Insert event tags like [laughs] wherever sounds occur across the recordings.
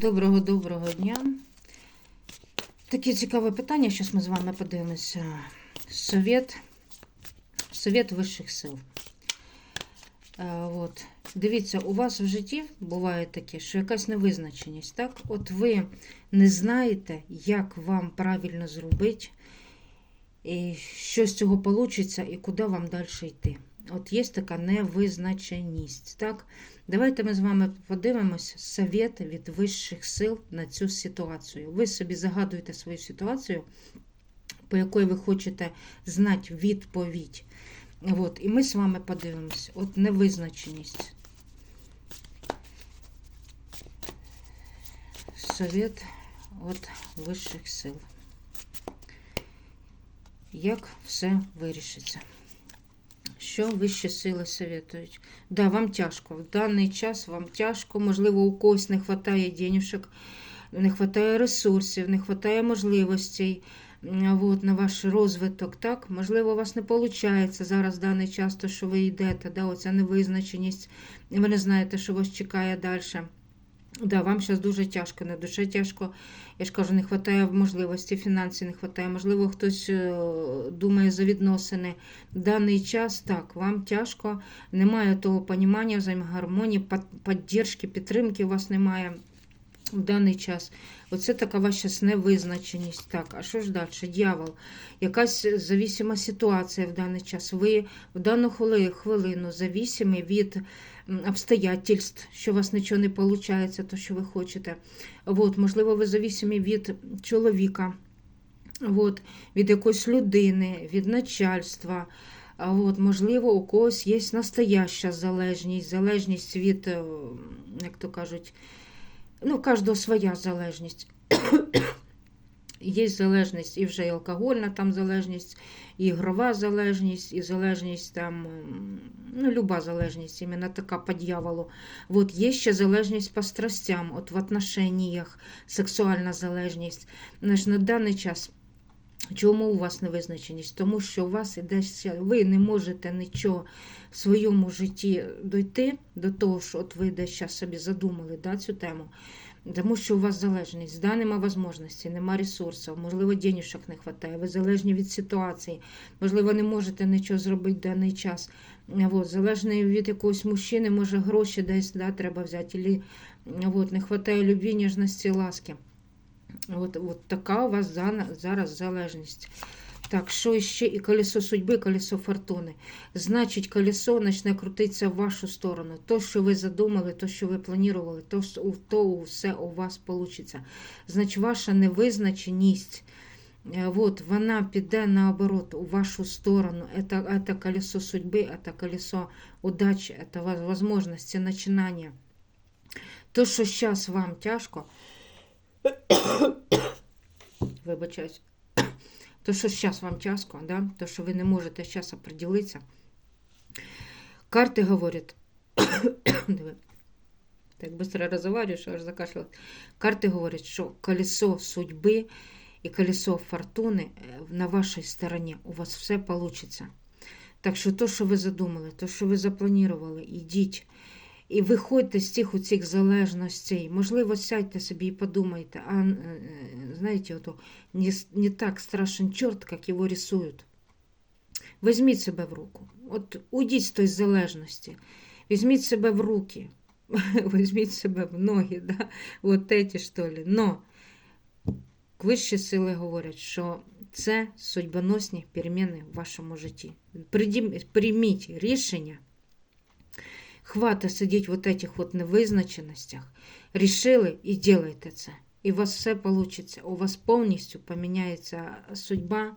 Доброго доброго дня. Таке цікаве питання. Зараз ми з вами подивимося. Совет, Совет вищих сил. Е, От. Дивіться, у вас в житті буває таке, що якась невизначеність. Так? От ви не знаєте, як вам правильно зробити, і що з цього вийде, і куди вам далі йти. От є така невизначеність. Так? Давайте ми з вами подивимось совет від вищих сил на цю ситуацію. Ви собі загадуєте свою ситуацію, по якої ви хочете знати відповідь. От, і ми з вами подивимось. От невизначеність. Совет від вищих сил. Як все вирішиться? Що вищі сили советують? Да, вам тяжко. В даний час вам тяжко, можливо, у когось не вистачає денюжок, не вистачає ресурсів, не вистачає можливостей вот, на ваш розвиток. Так? Можливо, у вас не виходить зараз в даний час, то, що ви йдете, да, оця невизначеність, ви не знаєте, що вас чекає далі. Да, вам зараз дуже тяжко, не дуже тяжко. Я ж кажу, не вистачає можливості, фінансів не вистачає. Можливо, хтось е, думає за відносини. Даний час так, вам тяжко, немає того понімання, взаємогармонії, підтримки, підтримки у вас немає в даний час. Оце така ваша невизначеність. Так, а що ж далі? Дьявол. Якась завісима ситуація в даний час. Ви в дану хвилину завісимі від обстоятельств, що у вас нічого не виходить, то, що ви хочете. От, можливо, ви завісимі від чоловіка, от, від якоїсь людини, від начальства. А от, можливо, у когось є настояща залежність, залежність від, як то кажуть, ну, кожного своя залежність. [coughs] Є залежність і вже і алкогольна там залежність, і ігрова залежність, і залежність там, ну, люба залежність, іменно така по дьяволу. От є ще залежність по страстям, от в отношеннях, сексуальна залежність. Знаєш, на даний час. Чому у вас невизначеність? Тому що у вас іде ви не можете нічого в своєму житті дойти до того, що от ви десь зараз собі задумали да, цю тему. Тому що у вас залежність, да, нема можливості, нема ресурсів, можливо, денежок не вистачає, ви залежні від ситуації, можливо, не можете нічого зробити в даний час. От, залежний від якогось мужчини, може гроші десь да, треба взяти, или, от, не вистачає любві, ніжності, ласки. От, от така у вас зана- зараз залежність. Так, що ще? І колесо судьби, колесо фортуни. Значить, колесо почне крутитися в вашу сторону. То, що ви задумали, то, що ви планували, то, с- то все у вас вийде. Значить, ваша невизначеність. е, От, вона піде наоборот у вашу сторону. Это, это колесо судьби, это колесо удачі, это воз- возможності, начинання. То, що зараз вам тяжко, вибачаюсь, то, що зараз вам тяжко, да? то, що ви не можете зараз определитися. Карти говорять, [coughs] так быстро розговорюю, що аж закашлялась. Карти говорять, що колесо судьби і колесо фортуни е, на вашій стороні. У вас все вийде. Так що то, що ви задумали, то, що ви запланували, ідіть. І виходьте з цих цих залежностей. Можливо, сядьте собі і подумайте, а е, знаєте, ото, не, не так страшен чорт, як його рисують. Візьміть себе в руку. От уйдіть з тої залежності. Візьміть себе в руки. [laughs] Візьміть себе в ноги. Да? От эти, що ли. Но вищі сили говорять, що це судьбоносні переміни в вашому житті. Прийміть рішення. Хвата сидіть в от этих от невизначеностях. Рішили і делайте це. І у вас все вийде. У вас повністю поміняється судьба.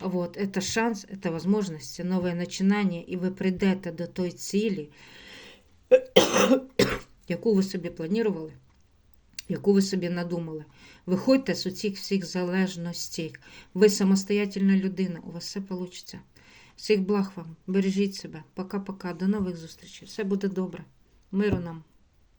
Вот, это шанс, это возможность, новое начинание, і ви прийдете до той цілі, яку ви собі планували, яку ви собі надумали. Виходьте з усіх всіх залежностей. Ви самостоятельна людина, у вас все вийде. Всіх благ вам, бережіть себе. Пока-пока, до нових зустрічей. Все буде добре. Миру нам.